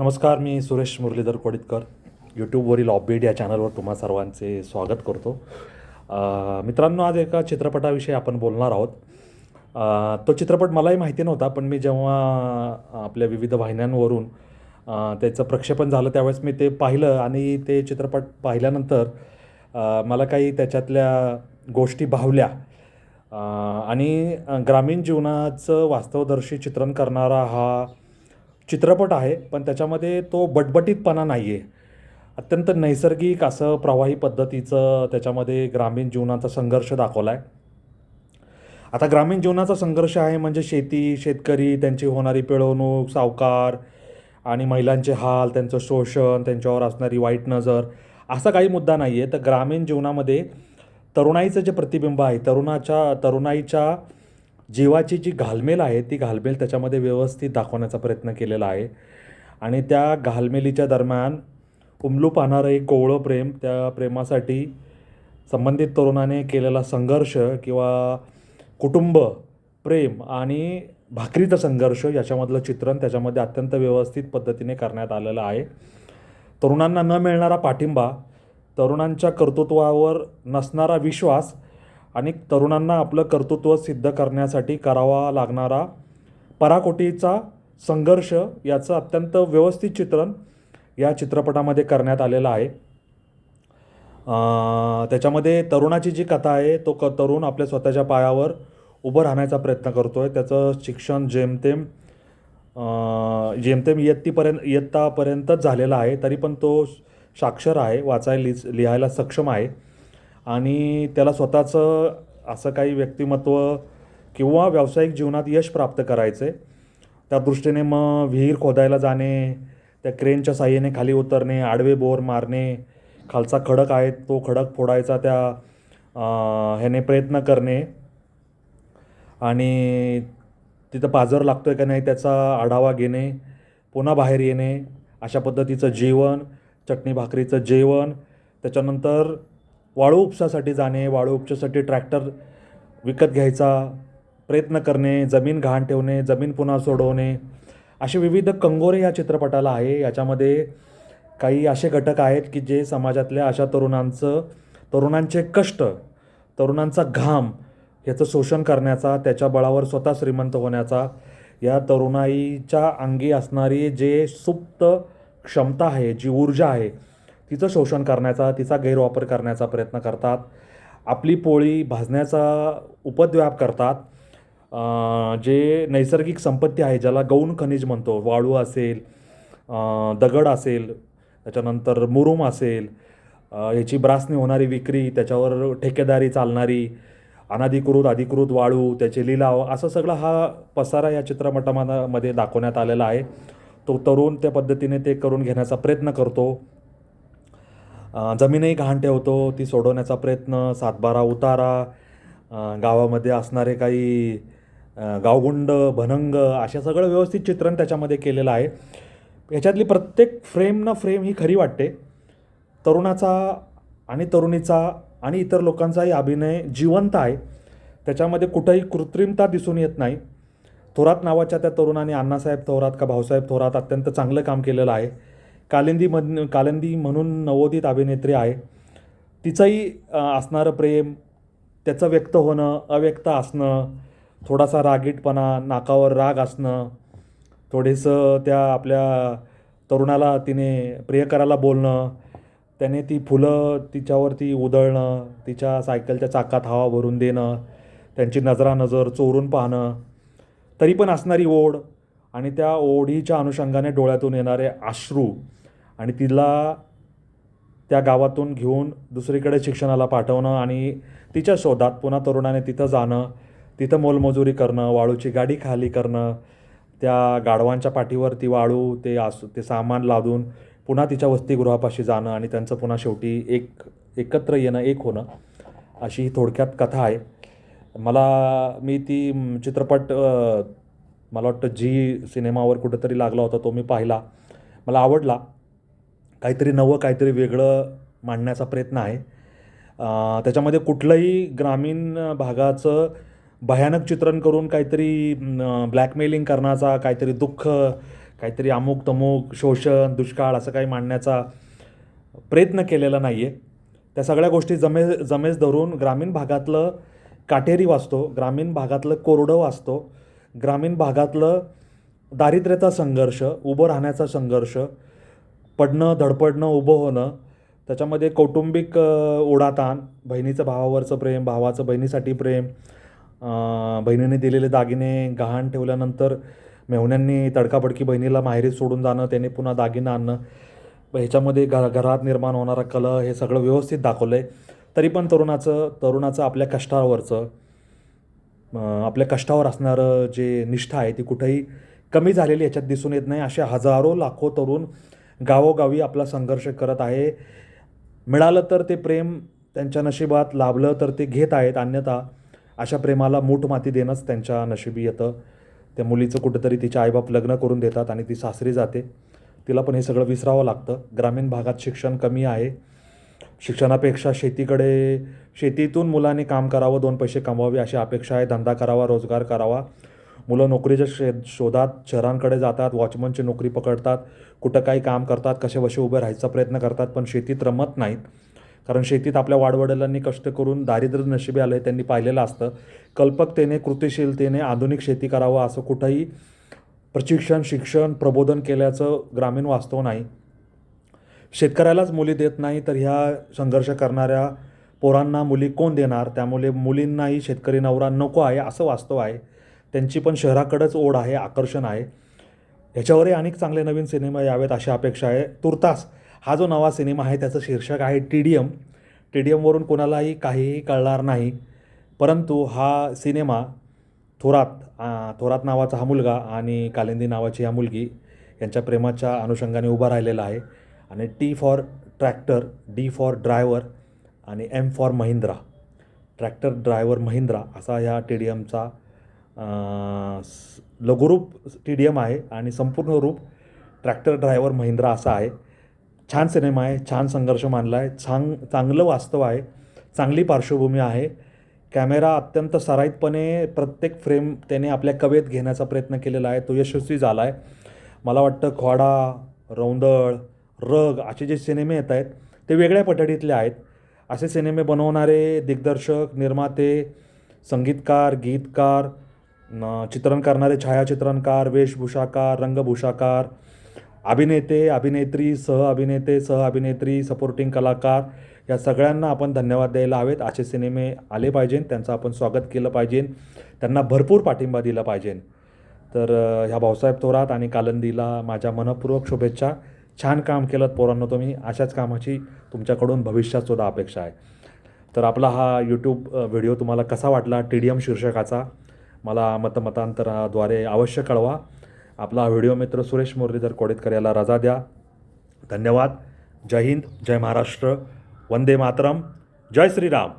नमस्कार मी सुरेश मुरलीधर कोडितकर. यूट्यूबवरील ऑबीड या चॅनलवर तुम्हा सर्वांचे स्वागत करतो. मित्रांनो आज एका चित्रपटाविषयी आपण बोलणार आहोत. तो चित्रपट मलाही माहिती नव्हता पण मी जेव्हा आपल्या विविध वाहिन्यांवरून त्याचं प्रक्षेपण झालं त्यावेळेस मी ते पाहिलं आणि ते चित्रपट पाहिल्यानंतर मला काही त्याच्यातल्या गोष्टी भावल्या. आणि ग्रामीण जीवनाचं वास्तवदर्शी चित्रण करणारा हा चित्रपट आहे पण त्याच्यामध्ये तो बटबटीतपणा नाही आहे अत्यंत नैसर्गिक असं प्रवाही पद्धतीचं त्याच्यामध्ये ग्रामीण जीवनाचा संघर्ष दाखवला आहे आता ग्रामीण जीवनाचा संघर्ष आहे म्हणजे शेती शेतकरी त्यांची होणारी पिळवणूक सावकार आणि महिलांचे हाल त्यांचं शोषण त्यांच्यावर असणारी वाईट नजर असा काही मुद्दा नाही आहे तर ग्रामीण जीवनामध्ये तरुणाईचं जे प्रतिबिंब आहे तरुणाच्या तरुणाईच्या जीवाची जी घालमेल आहे ती घालमेल त्याच्यामध्ये व्यवस्थित दाखवण्याचा प्रयत्न केलेला आहे. आणि त्या घालमेलीच्या दरम्यान उमलू पाहणारं एक कोवळं प्रेम त्या प्रेमासाठी संबंधित तरुणाने केलेला संघर्ष किंवा कुटुंब प्रेम आणि भाकरीचा संघर्ष याच्यामधलं चित्रण त्याच्यामध्ये अत्यंत व्यवस्थित पद्धतीने करण्यात आलेलं आहे. तरुणांना न मिळणारा पाठिंबा तरुणांच्या कर्तृत्वावर नसणारा विश्वास आणि तरुणांना आपलं कर्तृत्व सिद्ध करण्यासाठी करावा लागणारा पराकोटीचा संघर्ष याचं अत्यंत व्यवस्थित चित्रण या चित्रपटामध्ये करण्यात आलेलं आहे. त्याच्यामध्ये तरुणाची जी कथा आहे तो क तरुण आपल्या स्वतःच्या पायावर उभं राहण्याचा प्रयत्न करतो आहे त्याचं शिक्षण जेमतेम जेमतेम इयत्तीपर्यंत इयत्तापर्यंतच झालेलं आहे. तरी पण तो साक्षर आहे वाचायला लिहायला सक्षम आहे. आणि त्याला स्वतःचं असं काही व्यक्तिमत्व किंवा व्यावसायिक जीवनात यश प्राप्त करायचं आहे. त्या दृष्टीने मग विहीर खोदायला जाणे त्या क्रेनच्या साह्याने खाली उतरणे आडवे बोर मारणे खालचा खडक आहे तो खडक फोडायचा त्या ह्याने प्रयत्न करणे. आणि तिथं पाजर लागतो आहे का नाही त्याचा आढावा घेणे पुन्हा बाहेर येणे अशा पद्धतीचं जेवण चटणी भाकरीचं जेवण त्याच्यानंतर वाळू उपसासाठी जाणे वाळू उपसासाठी ट्रॅक्टर विकत घ्यायचा प्रयत्न करणे जमीन घाण ठेवणे जमीन पुन्हा सोडवणे असे विविध कंगोरे या चित्रपटाला आहे. याच्यामध्ये काही असे घटक आहेत की जे समाजातल्या अशा तरुणांचं तरुणांचे कष्ट तरुणांचा घाम याचं शोषण करण्याचा त्याच्या बळावर स्वतः श्रीमंत होण्याचा या तरुणाईच्या अंगी असणारी जे सुप्त क्षमता आहे जी ऊर्जा आहे तिचं शोषण करण्याचा तिचा गैरवापर करण्याचा प्रयत्न करतात. आपली पोळी भाजण्याचा उपद्व्याप करतात. जे नैसर्गिक संपत्ती आहे ज्याला गौण खनिज म्हणतो वाळू असेल दगड असेल त्याच्यानंतर मुरुम असेल याची ब्रासने होणारी विक्री त्याच्यावर ठेकेदारी चालणारी अनाधिकृत अधिकृत वाळू त्याचे लिलाव असं सगळं हा पसारा या चित्रपटामध्ये दाखवण्यात आलेला आहे. तो तरुण त्या पद्धतीने ते करून घेण्याचा प्रयत्न करतो. जमीनही घाण ठेवतो ती सोडवण्याचा प्रयत्न सातबारा उतारा गावामध्ये असणारे काही गावगुंड भनंग अशा सगळं व्यवस्थित चित्रण त्याच्यामध्ये केलेलं आहे. याच्यातली प्रत्येक फ्रेम न फ्रेम ही खरी वाटते. तरुणाचा आणि तरुणीचा आणि इतर लोकांचाही अभिनय जिवंत आहे. त्याच्यामध्ये कुठंही कृत्रिमता दिसून येत नाही. थोरात नावाच्या त्या तरुणाने अण्णासाहेब थोरात का भाऊसाहेब थोरात अत्यंत चांगलं काम केलेलं आहे. कालिंदीमधन कालिंदी म्हणून नवोदित अभिनेत्री आहे. तिचंही असणारं प्रेम त्याचं व्यक्त होणं अव्यक्त असणं थोडासा रागीटपणा नाकावर राग असणं थोडेसं त्या आपल्या तरुणाला तिने प्रियकराला बोलणं त्याने ती फुलं तिच्यावरती उधळणं तिच्या सायकलच्या चाकात हवा भरून देणं त्यांची नजरानजर चोरून पाहणं तरी पण असणारी ओढ आणि त्या ओढीच्या अनुषंगाने डोळ्यातून येणारे अश्रू आणि तिला त्या गावातून घेऊन दुसरीकडे शिक्षणाला पाठवणं आणि तिच्या शोधात पुन्हा तरुणाने तिथं जाणं तिथं मोलमजुरी करणं वाळूची गाडी खाली करणं त्या गाढवांच्या पाठीवर ती वाळू ते असू ते सामान लादून पुन्हा तिच्या वसतिगृहापाशी जाणं आणि त्यांचं पुन्हा शेवटी एक एकत्र येणं एक होणं अशी ही थोडक्यात कथा आहे. मला मी ती चित्रपट मला वाटतं जी सिनेमावर कुठंतरी लागला होता तो मी पाहिला. मला आवडला. काहीतरी नवं काहीतरी वेगळं मांडण्याचा प्रयत्न आहे. त्याच्यामध्ये कुठलंही ग्रामीण भागाचं भयानक चित्रण करून काहीतरी ब्लॅकमेलिंग करण्याचा काहीतरी दुःख काहीतरी अमुक तमुक शोषण दुष्काळ असं काही मांडण्याचा प्रयत्न केलेला नाही आहे त्या सगळ्या गोष्टी जमे जमेस धरून ग्रामीण भागातलं काटेरी वाचतो ग्रामीण भागातलं कोरडं वाचतो ग्रामीण भागातलं दारिद्र्याचा संघर्ष उभं राहण्याचा संघर्ष पडणं धडपडणं उभं होणं त्याच्यामध्ये कौटुंबिक अ, ओढाताण बहिणीचं भावावरचं प्रेम भावाचं बहिणीसाठी प्रेम बहिणीने दिलेले दागिने गहाण ठेवल्यानंतर मेहुण्यांनी तडकाफडकी बहिणीला माहेरी सोडून जाणं त्याने पुन्हा दागिनं आणणं ह्याच्यामध्ये घर घरात निर्माण होणारा कलह हे सगळं व्यवस्थित दाखवलं आहे तरी पण तरुणाचं तरुणाचं आपल्या कष्टावरचं आपल्या कष्टावर असणारं जे निष्ठा आहे ती कुठेही कमी झालेली याच्यात दिसून येत नाही. असे हजारो लाखो तरुण गावोगावी आपला संघर्ष करत आहे. मिळालं तर ते प्रेम त्यांच्या नशिबात लाभलं तर ते घेत आहेत. अन्यथा अशा प्रेमाला मूठ माती देणंच त्यांच्या नशिबी येतं. त्या मुलीचं कुठेतरी तिच्या आईबाप लग्न करून देतात आणि ती सासरी जाते. तिला पण हे सगळं विसरावं लागतं. ग्रामीण भागात शिक्षण कमी आहे. शिक्षणापेक्षा शेतीकडे शेतीतून मुलांनी काम करावं दोन पैसे कमवावे अशी अपेक्षा आहे. धंदा करावा रोजगार करावा. मुलं नोकरीच्या शे शोधात शहरांकडे जातात वॉचमनची नोकरी पकडतात कुठं काही काम करतात कसे वसे उभे राहायचा प्रयत्न करतात पण शेतीत रमत नाहीत. कारण शेतीत आपल्या वाडवडिलांनी कष्ट करून दारिद्र्य नशिबी आलं आहे त्यांनी पाहिलेलं असतं. कल्पकतेने कृतिशीलतेने आधुनिक शेती करावं असं कुठंही प्रशिक्षण शिक्षण प्रबोधन केल्याचं ग्रामीण वास्तव नाही. शेतकऱ्यालाच मुली देत नाही तर ह्या संघर्ष करणाऱ्या पोरांना मुली कोण देणार? त्यामुळे मुलींनाही शेतकरी नवरा नको आहे असं वास्तव आहे. त्यांची पण शहराकडंच ओढ आहे आकर्षण आहे. ह्याच्यावरही अनेक चांगले नवीन सिनेमा यावेत अशी अपेक्षा आहे. तुर्तास हा जो नवा सिनेमा आहे त्याचं शीर्षक आहे T D M T D एमवरून कोणालाही काहीही कळणार नाही. परंतु हा सिनेमा थोरात थोरात नावाचा हा मुलगा आणि कालिंदी नावाची ह्या मुलगी यांच्या प्रेमाच्या अनुषंगाने उभा राहिलेला आहे. आणि T for tractor D for driver आणि M for Mahindra. Tractor driver Mahindra असा ह्या टी डी एमचा लघुरूप टी डी एम आहे आणि संपूर्ण रूप ट्रॅक्टर ड्रायव्हर महिंद्रा असा आहे. छान सिनेमा आहे छान संघर्ष मानला आहे छान चांगलं वास्तव आहे चांगली पार्श्वभूमी आहे. कॅमेरा अत्यंत सराईतपणे प्रत्येक फ्रेम त्याने आपल्या कवेत घेण्याचा प्रयत्न केलेला आहे तो यशस्वी झाला आहे. मला वाटतं खोडा रौंदळ रग असे जे सिनेमे येत आहेत ते वेगळ्या पठडीतले आहेत. असे सिनेमे बनवणारे दिग्दर्शक निर्माते संगीतकार गीतकार चित्रण करणारे छायाचित्रणकार वेशभूषाकार रंगभूषाकार अभिनेते अभिनेत्री सह अभिनेते सह अभिनेत्री सपोर्टिंग कलाकार या सगळ्यांना आपण धन्यवाद द्यायला हवेत. असे सिनेमे आले पाहिजे त्यांचं आपण स्वागत केलं पाहिजे त्यांना भरपूर पाठिंबा दिला पाहिजे तर ह्या भाऊसाहेब थोरात आणि कालंदीला माझ्या मनपूर्वक शुभेच्छा. छान काम केलं पोरांनो तुम्ही. अशाच कामाची तुमच्याकडून भविष्यातसुद्धा अपेक्षा आहे. तर आपला हा यूट्यूब व्हिडिओ तुम्हाला कसा वाटला? टी डी एम शीर्षकाचा. मला मतमतांतराद्वारे अवश्य कळवा. आपला व्हिडिओ मित्र सुरेश मुरलीधर कोडेतकर याला रजा द्या. धन्यवाद. जय हिंद जय महाराष्ट्र. वंदे मातरम. जय श्रीराम.